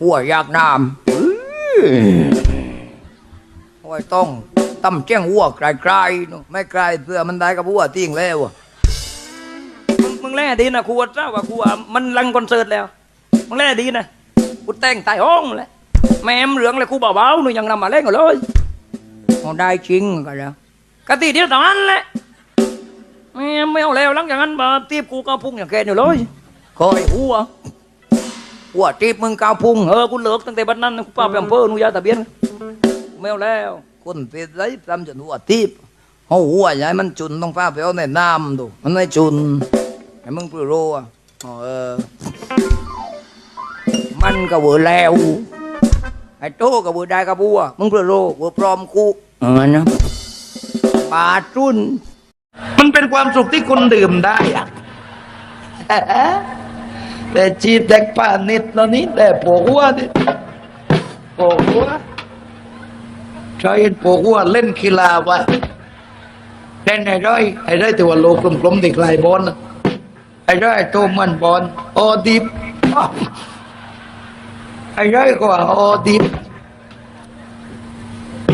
หัวอยากน้ำหัวต้องตั้มเจ้งหัวไกลๆนู่นไม่ไกลเพื่อมันได้กับหัวทิ้งแล้วอะมึงมึงแล่ดีนะครูว่าเจ้าว่าครูว่ามันลังคอนเสิร์ตแล้ว มึงแล่ดีนะกูแต่งใต้ห้องเลยแม่มเหลืองเลยครูเบาๆหนูยังนำมาเล่นกันเลยเอาได้จริงก็แล้วกะตีเดียวเท่านั้นแหละแม่ไม่เอาแล้วหลังจากนั้นมาตีบกูก็พุ่งอย่างแกอยู่เลยคอยหัว หัวจีบมึงกาวพุงเออกูเลิกตั้งแต่บัดนั้นกูป้าไปอำเภอหนูยาตะเบียนกูไม่เอาแล้วคนไปไรทำจนหัวทีบเอาหัวใหญ่มันจุนต้องฟ้าไปเอาในน้ำดูมันไม่จุนไอ้มึงเปลือโรอะเออ มันก็เวอร์แล้วไอ้โตก็เวอร์ได้กับบัวมึงเปลือโรเวอร์ปลอมกูเออนะปาจุนมันเป็นความสุขที่คุณดื่มได้อะ แต่จีบเด็กป่านิดแล้วนี้แต่ปวกหัวนี่ปวกหัวใช่ปวกหัวเล่นกีฬาวะเล่นไอ้ร้อยไอ้ร้อยตัวโลกลมๆติดลายบอลไอ้ร้อยตัวมันบอลโอดิบไอ้ร้อยก็ว่าโอดิบ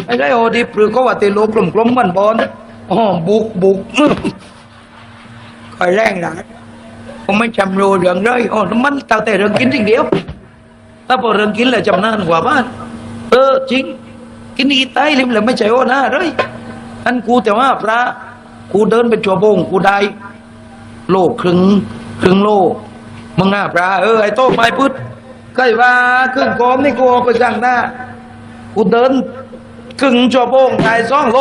ไอ้ร้อยโอดิบหรือก็ว่าตีโลกลมๆมันบอลอ๋อบุกบุกคอยแรงหลาย ผมไม่จำรู้เรื่องเลยอ๋อมันเต่าแต่เรื่องกินสิ่เดียว ถ้าพอเรื่องกินแล้วจำนานกว่าบ้าน เออจริง กินอีไตลิมแล้วไม่ใช่โอ้นะเลยอันกูแต่ว่าพระกูเดินเป็นชัวโบงกูได้ โลครึ่งครึ่งโลมึงหน้าพระเออไอ้โต้ไปพุทธใกล้ว่าครึ่งกอมนี่กูเอาไปสั่งหน้ากูเดินครึ่งชัวโบงได้สองโล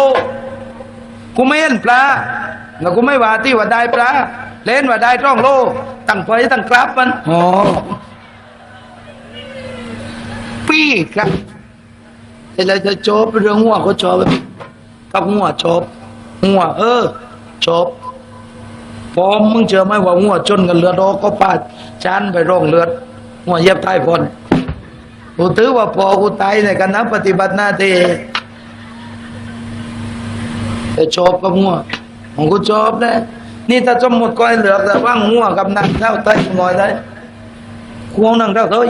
กูไม่เห็นปลาแล้วกูไม่ว่าที่ว่าได้ปลา เล่นว่าได้ร่องโลตั้งไฟตั้งกราบมันอ๋อปี้ครับแต่เราจะจบเรื่องหัวก็จบกับหัวจบหัวเออจบพอมึงเจอไหมว่าหัวจนกันเลือดออกก็ปาดจานไปร่องเลือดหัวเย็บใต้พนกูถือว่าพอกูตายในกันนะปฏิบัติหน้าที่แต่ชอบกับหัวของกูชอบนะ นี่ถ้าสมมติก้อยเหลือแต่ว่างหัวกับนางเจ้าเต้ยงอยได้ควงนางเจ้าเต้ย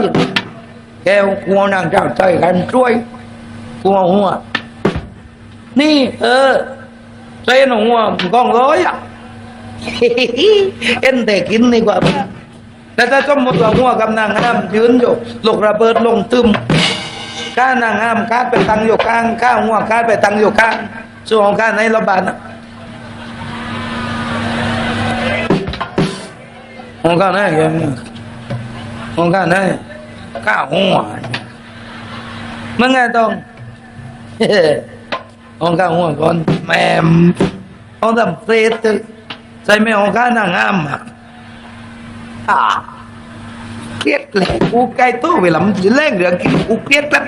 แกวควงนางเจ้าเต้กันช่วยควงหัว นี่ เออเส้นหัวมันกองร้อยอะเอ็นแต่กินดีกว่าแต่ถ้าสมมติว่าหัวกับนางงามยืนอยู่ลูกระเบิดลงตึมข้านางงามข้าไปตังอยู่ข้างข้าหัวข้าไปตังอยู่ข้างส่วนของข้าในระบาดนะ องข้าไหนยังองข้าไหนข้าหัวมันไงต้องของข้าหัวก่อนแม่องทำเฟสใส่ไม่องข้านางงามอะอ่าเครียดแหลกูใกล้ตู้เวลามันจะเล่นเรื่องกินกูเครียดแล้ว